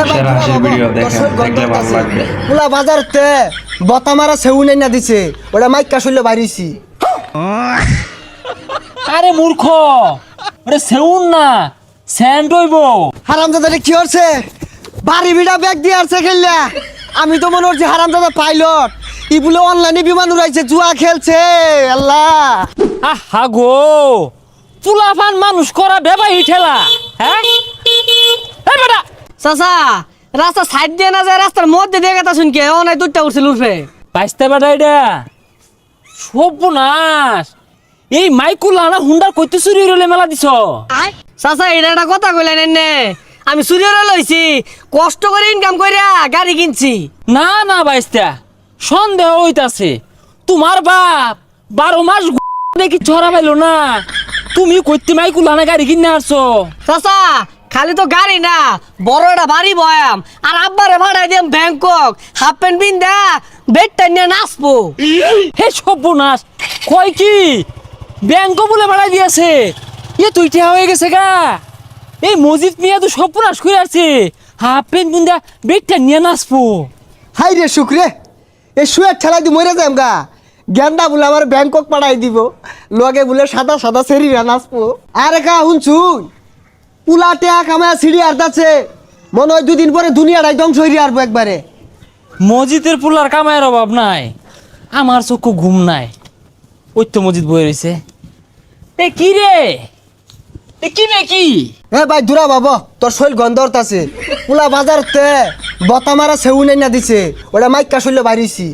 মানুষের হাসির ভিডিও দেখেন দেখলে ভালো লাগবে। পুলা বাজারতে বতা মারা সেউ নাই না দিছে ওটা মাইকা শুনলে বাড়িছি আরে মূর্খ ওরে সেউন না স্যান্ড হইব। হারামজাদা কি হচ্ছে? বাড়ি বিড়া ব্যাগ দিয়ে আসছে খেললা। আমি তো মনে হচ্ছে হারামজাদা পাইলট। ইগুলো অনলাইনে বিমান উড়াইছে জুয়া খেলছে। আল্লাহ। আহা গো চুলাফান মানুষ করা বেবাই ঠেলা হ্যাঁ? বেটা! চাচা রাস্তা সাইড দিয়ে না যায় রাস্তার মধ্যে দিয়ে গেতা শুনকে ও নাই দুধটা উঠছিল উঠবে বাইসতে বেটা এটা। সর্বনাশ। এই মাইকুল আনা হুন্ডার কইতে চুরি রলে মেলা দিছ। চাচা এটা একটা কথা কইলেন এনে। আমি সুরিয়রে লইছি কষ্ট করে ইনকাম কইরা গাড়ি কিনছি। না না বাইস্তা। সন্দেহ হইতাছে। তোমার বাপ বারো মাস দেখি ছড়া পাইলো না। তুমি কইতে মাইকুল আনা গাড়ি কিনে আসছো চাচা খালি তো গাড়ি না বড় একটা বাড়ি বয়াম। আর আব্বারে ভাড়াই দিম ব্যাংকক। হাফ প্যান্ট পিন দা বেডটা নিয়ে নাচবো। হে সর্বনাশ কয় কি? ব্যাংক বলে বাড়াই দিয়েছে। এ তুই টিয়া হয়ে গেছে গা। এই মজিদ মিয়া তো সর্বনাশ করে আছে হাফ প্যান্ট বুন্দা বেগটা নিয়ে নাচবো। হাই রে শুক্রে এ শুয়ে ঠেলাই দি মরে যাম গা। গেন্দা বলে আমার ব্যাংকক পাঠাই দিব। লগে বলে সাদা সাদা সেরি নাচবো। আরে কা শুনছুন পুলা টেয়া কামায় সিঁড়ি আর্দাচ্ছে মনে হয় দুদিন পরে দুনিয়াটাই ধ্বংস হয়ে আসব একবারে। মসজিদের পুলার কামায়ের অভাব নাই আমার চক্ষু ঘুম নাই। ওই তো মসজিদ বয়ে রয়েছে এ কি রে? এ কি রে কি এ ভাই দূরা বাবা তোর শৈল গন্ধরত আছে পুলা বাজারতে বতা মারা সেউ নাই না দিছে। ওটা মাইকা শৈল বাড়িছি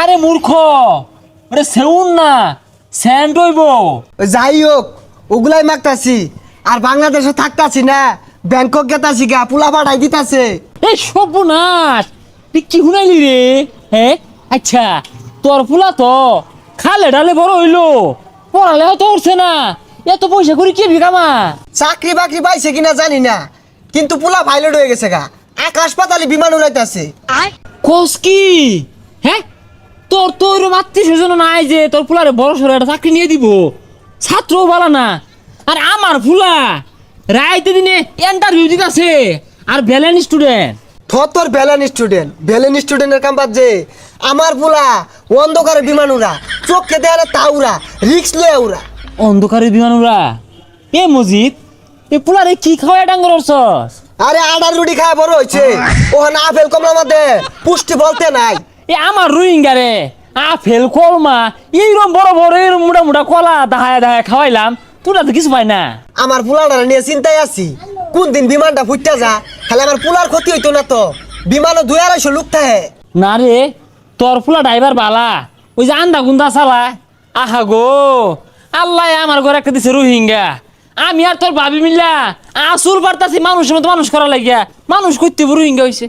আরে মূর্খ ওরে সেউন না স্যান্ড হইব। যাই হোক ওগুলাই মাগতাছি আর বাংলাদেশে থাকতাছি না ব্যাংকক গেতাছি গা পোলা পাঠাই দিতাছে। এই সর্বনাশ তুই কি শুনাইলি রে? হ্যাঁ আচ্ছা তোর পোলা তো খালে ডালে বড় হইল। পড়ালেও তো উঠছে না এত পয়সা করে কি বিকামা চাকরি বাকরি পাইছে কিনা জানি না কিন্তু পোলা পাইলট হয়ে গেছে গা আকাশ পাতালে বিমান উড়াইতাছে। কোস কি? হ্যাঁ তোর তো ওইরকম আত্মীয় স্বজন নাই যে তোর ফুলারে বড় সড়ো একটা চাকরি নিয়ে দিব। ছাত্রও বলা না আর আমার ফুলা রাইতে দিনে ইন্টারভিউ দিতেছে। আর ব্যালেন্স স্টুডেন্ট থর তোর ভ্যালেন স্টুডেন্ট ভ্যালেন স্টুডেন্টের কাম যে আমার পুলা অন্ধকারে বিমান উড়া চোখকে দেয়ালে তাউরা রিক্স লয়ে উড়া অন্ধকারে বিমান উড়া এ মজিদ এ পুলারে কি খাওয়া ডাঙ্গর অর্চস আরে আডার রুটি খায় বড় হয়েছে ওখানে আপেল কমলা মধ্যে পুষ্টি বলতে নাই। এ আমার রোহিঙ্গা রে। আপেল কলমা এইরকম বড় বড় এরম মোটা মোটা কলা দাহায় দাহায় খাওয়াইলাম। তোরা তো কিছু পাই না। আমার পুলাটা নিয়ে চিন্তায় আছি। কোন দিন বিমানটা ফুটতে যা তাহলে আমার পুলার ক্ষতি হইতো না তো। বিমানও দুই আড়াইশো লোক থাকে। না রে তোর ফুলা ড্রাইভার বালা। ওই যে আন্দা গুন্দা চালা। আহা গো আল্লাহ আমার ঘরে একটা দিছে রোহিঙ্গা। আমি আর তোর ভাবি মিল্লা আসুর বার্তাছি মানুষের মতো মানুষ করা লাগিয়া। মানুষ করতে রোহিঙ্গা হয়েছে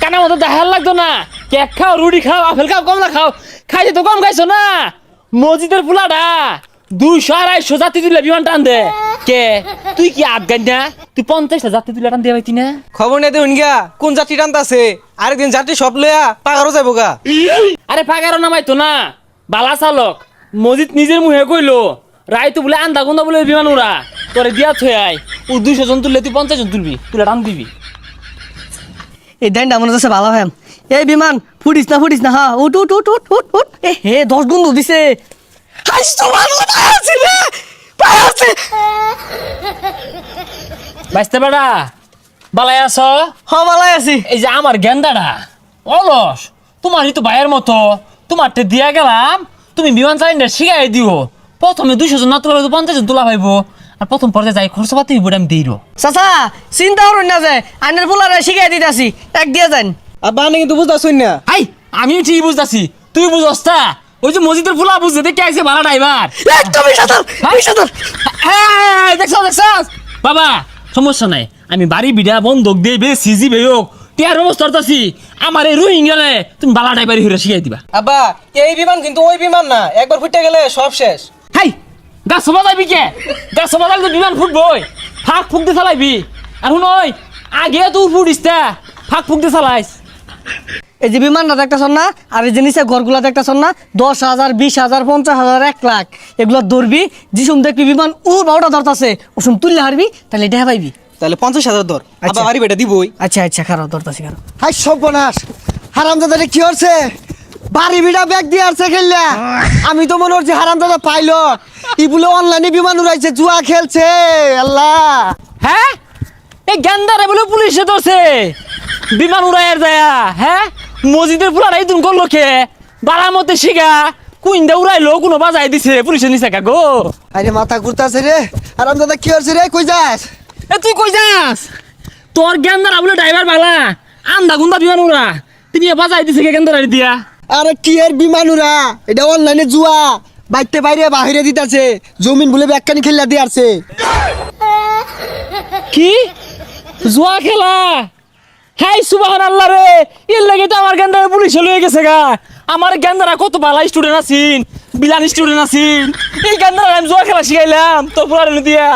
কানা মতো দেখার লাগতো না। কেক খাও রুটি খাও আপেল খাও কমলা খাও। খাইতে তো কম খাইছো না। মসজিদের পোলাটা দুইশো আড়াইশো জাতি দিলে বিমান টান দে। কে? তুই কি আফগান না? তুই পঞ্চাশটা জাতি দিলে টান দিয়ে পাইতি না? খবর নেই দেখুন গিয়া কোন যাত্রী টানতাছে আরেকদিন যাত্রী সব লইয়া পাগারও যাব গা। আরে পাগারও নামাইতো না। বালা চালক মসজিদ নিজের মুহে কইলো রায় তো বলে আন্দা গুন্দা বলে বিমান উড়া। তোরে দিয়া থই আয়। ও দুইশো জন তুললে তুই পঞ্চাশ জন তুলবি তুলে টান দিবি। এই দেনটা মনে হচ্ছে ভালো হ্যাম এই বিমান ফুটিস না ফুটিস না হা উঠ উঠ উঠ উঠ উঠ উঠ। এ হে দশ গুণ দিছে। বাইসতে বেড়া বালাই আছ? হ ভালাই আছি। এই যে আমার গেন্দাটা অলস তোমারই তো ভাইয়ের মতো তোমারটা দিয়া গেলাম তুমি বিমান চালিনা শিখাই দিও। প্রথমে দুইশো জন না তোলা পঞ্চাশ জন তোলা পাইব আর প্রথম পর্যায়ে যাই খরচ পাতি আমি দিই চাচা চিন্তা করুন না যে আইনের পোলারে শিখাই দিতেছি এক দিয়ে যান আর বানে কিন্তু বুঝতেছুন না। আই আমি ঠিক বুঝতাছি। তুই বুঝস তা? ওই যে মসজিদের ফুলা বুঝতে দেখে আইছে ভাড়া ড্রাইভার একদমই সাঁতার সাঁতার দেখছ দেখছ বাবা সমস্যা নাই। আমি বাড়ি বিড়া বন্ধক দিয়ে বে সিজি বে হোক। টিয়ার ব্যবস্থা করতেছি। আমার এই রোহিঙ্গালে তুমি বালা ড্রাইভার হইরা শিখাই দিবা। আব্বা এই বিমান কিন্তু ওই বিমান না। একবার ফুটে গেলে সব শেষ। হাই গাছ সবা যাবি কে? গাছ সবা যাবি বিমান ফুটবই। ফাঁক ফুক দিয়ে চালাইবি। আর শুন আগে তুই ফুটিস তা। ফাঁক ফুক দিয়ে চালাইস। এই যে বিমানটা দেখতেছন না? আর এই নিচে ঘরগুলা দেখতেছন না? দশ হাজার বিশ হাজার পঞ্চাশ হাজার এক লাখ। এগুলো ধরবি যিসুম দেখবি বিমান ও বারোটা ধরতাছে। ওসুম তুললে হারবি তাহলে এটা পাইবি। তাহলে পঞ্চাশ হাজার ধর। আচ্ছা। আবার বাড়ি বেটা দিবই। আচ্ছা আচ্ছা খারাপ ধরতাছি খারাপ হাই সর্বনাশ। হারামজাদারে কি হচ্ছে বাড়ি বিড়া ব্যাগ দিয়ে আসছে খেললা। আমি তো মনে হচ্ছে হারামজাদা পাইলট। ই বলে অনলাইনে বিমান উড়াইছে জুয়া খেলছে। আল্লাহ। হ্যাঁ? এই গেন্দারে বলে পুলিশে ধরছে। বিমান উড়াইয়ের যায়া হ্যাঁ? মসজিদের পুলার এই দিন করল কে? বাড়ার মধ্যে শিখা কুইন্দা উড়াইলো কোনো বাজাই দিছে পুলিশে কা গো? আরে মাথা ঘুরতাছে রে। হারামজাদা কি হচ্ছে রে? কই যাস? এ তুই কই যাস? তোর গেন্দারা বলে ড্রাইভার বালা আন্দা গুন্দা বিমান উড়া। তিনি বাজাই দিছে কে গেন্দারা দিয়া? আরে কি এর বিমান উড়া? এটা অনলাইনে জুয়া। বাইতে বাইরে বাহিরে দিতাছে। জমিন বলে ব্যাগখানি খেললা দিয়ে আসছে। কি? জুয়া খেলা? হাই সুবাহান আল্লাহ রে। এর লাগে তো আমার গেন্দারে পুলিশ লয়ে গেছে গা। আমার গেন্দারা কত ভালো স্টুডেন্ট আছেন, বিলান স্টুডেন্ট আছেন। এই গেন্দারা আমি জোয়া খেলা শিখাইলাম, তো পুরানো দিয়া।